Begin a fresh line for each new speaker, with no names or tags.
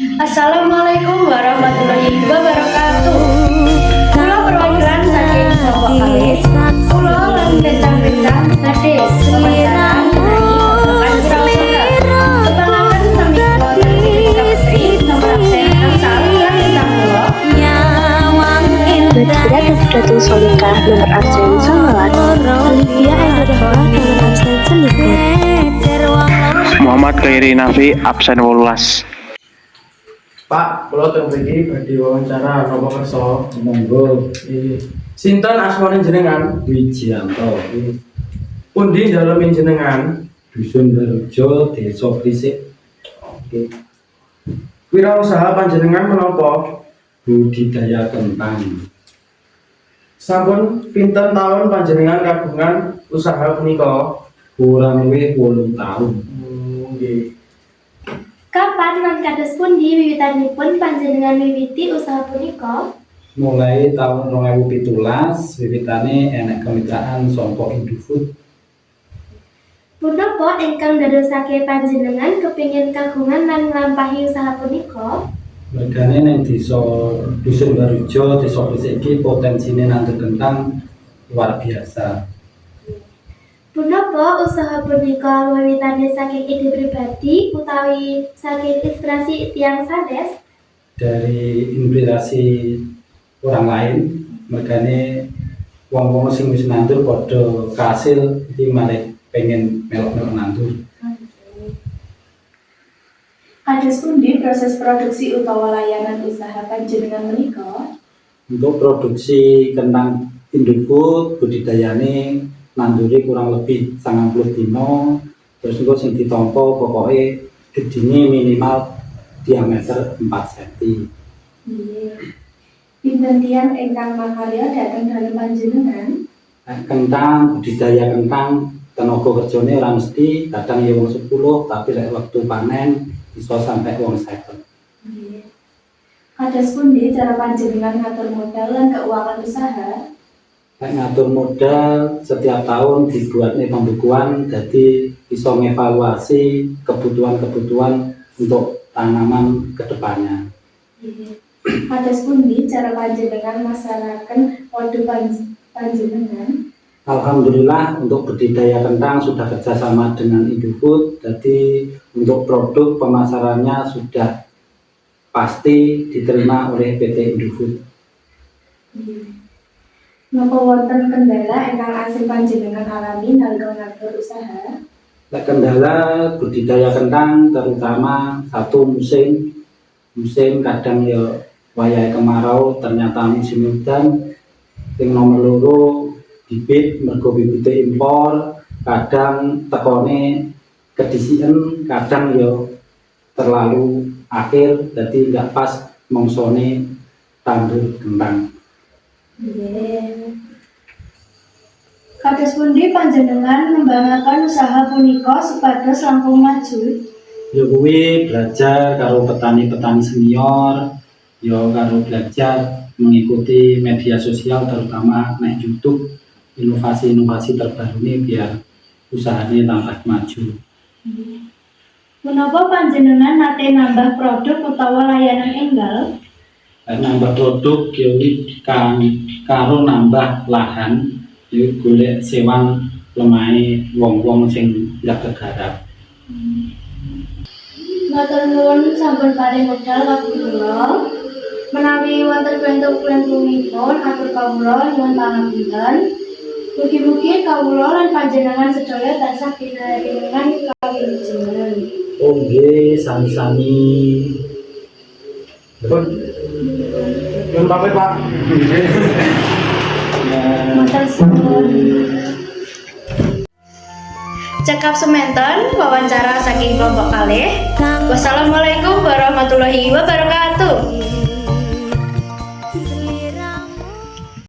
Assalamualaikum warahmatullahi wabarakatuh. Kula perwakilan saking lan Bapak nomor absen angsal lan bintang kula.
Badira Tazkiratul Solikah nomor absen 19 Olivia Ainurahma nomor absen 19
Muhammad Khairi Nafi absen 18
Pak, kula teng mriki badhe wawancara napa kersa.
Monggo.
Sinten asmane jenengan?
Wijianto
Pundi dalem jenengan?
Dusun Barujo Desa Krisik
Oke. Wirausaha panjenengan menapa?
budidaya kentang
Sampun pinten taun panjenengan kagungan usaha punika?
kurang luwih 8 tahun
Hmm, Nggih.
Kapan lan kados pundi wiwitanipun panjenengan miwiti usaha punika?
mulai tahun 2017 wiwitane enek kemitraan saka Indofood
Punapa ingkang dadosake panjenengan kepingin kagungan lan nglampahi usaha punika?
Mergane ning desa Dusun Barujo Desa Krisik iki potensine nandur kentang luar biasa
Punapa usaha punika wiwitane saking ide pribadi utawi saking inspirasi tiyang sanes?
dari inspirasi orang lain mergane wong-wong sing wis nandur padha kasil iki malah pengen melok-melok nandur
Kados pundi proses produksi utawa layanan usaha panjenengan menika?
untuk produksi kentang Indofood budidayane nanduri kurang lebih 90 dino terus engko sing ditampa pokoke gedine minimal diameter 4 cm
Nggih. Pinten tiyang ingkang makarya dhateng dalem panjenengan?
Nah, kentang budidaya kentang tenaga kerjane ora mesti kadang ya wong 10 tapi lek waktu panen bisa sampai wong 50
Nggih. Kados pundi cara panjenengan ngatur modal lan keuangan usaha?
Ngatur modal setiap tahun dibuatnya pembukuan jadi bisa mengevaluasi kebutuhan-kebutuhan untuk tanaman ke depannya.
Nggih. Kados pundi cara panjenengan produk panj- panjenengan?
Alhamdulillah untuk budidaya kentang sudah kerjasama dengan Indofood, jadi untuk produk pemasarannya sudah pasti diterima oleh PT Indofood.
Nggih. Napa wonten kendala ingkang asing panjenengan alami nalika ngatur usaha?
Kendala budidaya kentang terutama satu musim, musim kadang ya wayahe kemarau ternyata musim hujan, yang nomor loro bibit mergo bibite impor, kadang tekone kedisian, kadang ya terlalu akhir, jadi nggak pas mongsone tandur kentang.
Nggih.
Kados pundi panjenengan membangun usaha punika supados langkung maju?
ya kuwi belajar karo petani-petani senior ya karo belajar mengikuti media sosial terutama nek YouTube inovasi-inovasi terbaru ini biar usahanya tambah maju
Menapa panjenengan nate nambah produk utawa layanan enggal?
Nambah produk ya kuwi kan karo nambah lahan ya golek sewan lemahe wong-wong sing ndak kegarap
Matur nuwun sampun paring modal kawula. Menawi wonten bentuk-bentukipun atur kawula nyuwun pangapunten. Mugi-mugi kawula lan panjenengan sedaya tansah pinaringan kawilujengan.
oh nggih sami-sami
Pun. Nyun pamit, Pak.
Cekap sementon wawancara saking kelompok kalih. Wassalamualaikum warahmatullahi wabarakatuh.